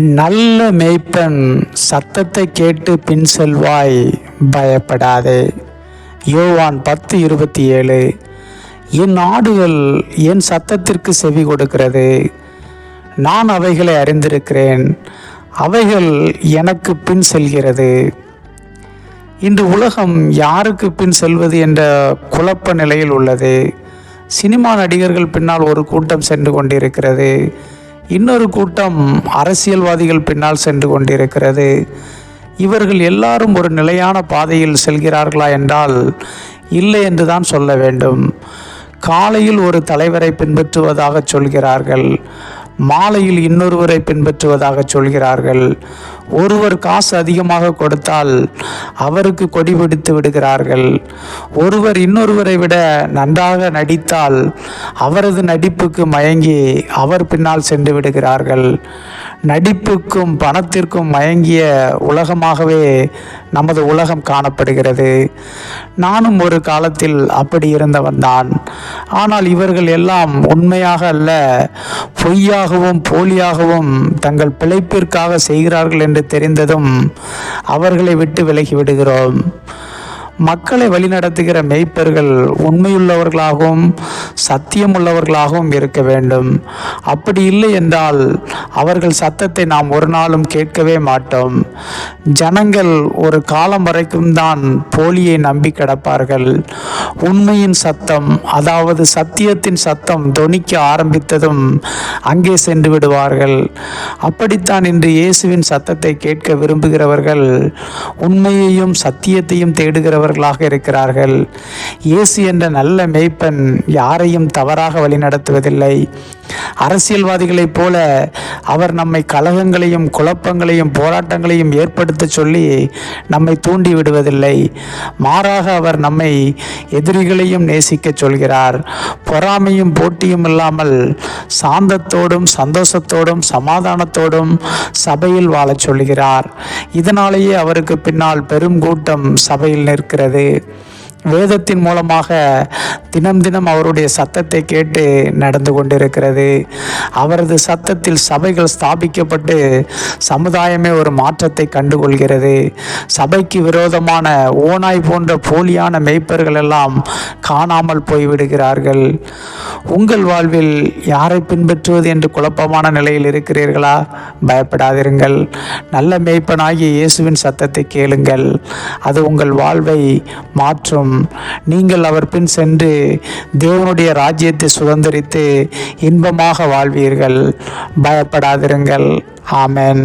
நல்ல மேய்ப்பன் சத்தத்தை கேட்டு பின் செல்வாய் பயப்படாதே. யோவான் பத்து இருபத்தி ஏழு என் ஆடுகள் என் சத்தத்திற்கு செவி கொடுக்கிறது. நான் அவைகளை அறிந்திருக்கிறேன் அவைகள் எனக்கு பின் செல்கிறது. இன்று உலகம் யாருக்கு பின் செல்வது என்ற குழப்ப நிலையில் உள்ளது. சினிமா நடிகர்கள் பின்னால் ஒரு கூட்டம் சென்று கொண்டிருக்கிறது. இன்னொரு கூட்டம் அரசியல்வாதிகள் பின்னால் சென்று கொண்டிருக்கிறது. இவர்கள் எல்லாரும் ஒரு நிலையான பாதையில் செல்கிறார்களா என்றால் இல்லை என்று தான் சொல்ல வேண்டும். காலையில் ஒரு தலைவரை பின்பற்றுவதாக சொல்கிறார்கள். மாலையில் இன்னொருவரை பின்பற்றுவதாக சொல்கிறார்கள். ஒருவர் காசு அதிகமாக கொடுத்தால் அவருக்கு கொடி பிடித்து விடுகிறார்கள். ஒருவர் இன்னொருவரை விட நன்றாக நடித்தால் அவரது நடிப்புக்கு மயங்கி அவர் பின்னால் சென்று விடுகிறார்கள். நடிப்புக்கும் பணத்திற்கும் மயங்கிய உலகமாகவே நமது உலகம் காணப்படுகிறது. நானும் ஒரு காலத்தில் அப்படி இருந்தவன் தான். ஆனால் இவர்கள் எல்லாம் உண்மையாக அல்ல பொய்யாகவும் போலியாகவும் தங்கள் பிழைப்பிற்காக செய்கிறார்கள் என்று தெரிந்ததும் அவர்களை விட்டு விலகி விடுகிறோம். மக்களை வழிநடத்துகிற மெய்ப்பர்கள் உண்மையுள்ளவர்களாகவும் சத்தியமுள்ளவர்களாகவும் இருக்க வேண்டும். அப்படி இல்லை என்றால் அவர்கள் சத்தத்தை நாம் ஒரு நாளும் கேட்கவே மாட்டோம். ஜனங்கள் ஒரு காலம் வரைக்கும் தான் போலியை நம்பி கிடப்பார்கள். உண்மையின் சத்தம் அதாவது சத்தியத்தின் சத்தம் தொனிக்க ஆரம்பித்ததும் அங்கே சென்று விடுவார்கள். அப்படித்தான் இன்று இயேசுவின் சத்தத்தை கேட்க விரும்புகிறவர்கள் உண்மையையும் சத்தியத்தையும் தேடுகிறவர்களாக இருக்கிறார்கள். இயேசு என்ற நல்ல மேய்ப்பன் யாரையும் தவறாக வழிநடத்துவதில்லை. அரசியல்வாதிகளைப் போல அவர் நம்மை கலகங்களையும் குழப்பங்களையும் போராட்டங்களையும் ஏற்படுத்த சொல்லி நம்மை தூண்டி விடுவதில்லை. மாறாக அவர் நம்மை எதிரிகளையும் நேசிக்கச் சொல்கிறார். பொறாமையும் போட்டியும் இல்லாமல் சாந்தத்தோடும் சந்தோஷத்தோடும் சமாதானத்தோடும் சபையில் வாழச் சொல்கிறார். இதனாலேயே அவருக்கு பின்னால் பெரும் கூட்டம் சபையில் நிற்கிறது. வேதத்தின் மூலமாக தினம் தினம் அவருடைய சத்தத்தை கேட்டு நடந்து கொண்டிருக்கிறது. அவரது சத்தத்தில் சபைகள் ஸ்தாபிக்கப்பட்டு சமுதாயமே ஒரு மாற்றத்தை கண்டுகொள்கிறது. சபைக்கு விரோதமான ஓனாய் போன்ற போலியான மெய்ப்பர்கள் எல்லாம் காணாமல் போய்விடுகிறார்கள். உங்கள் வாழ்வில் யாரை பின்பற்றுவது என்று குழப்பமான நிலையில் இருக்கிறீர்களா? பயப்படாதிருங்கள். நல்ல மெய்ப்பனாகிய இயேசுவின் சத்தத்தை கேளுங்கள். அது உங்கள் வாழ்வை மாற்றும் நீங்கள் அவர் பின் சென்று தேவனுடைய ராஜ்யத்தை சுதந்திரித்து இன்பமாக வாழ்வீர்கள். பயப்படாதிருங்கள். ஆமேன்.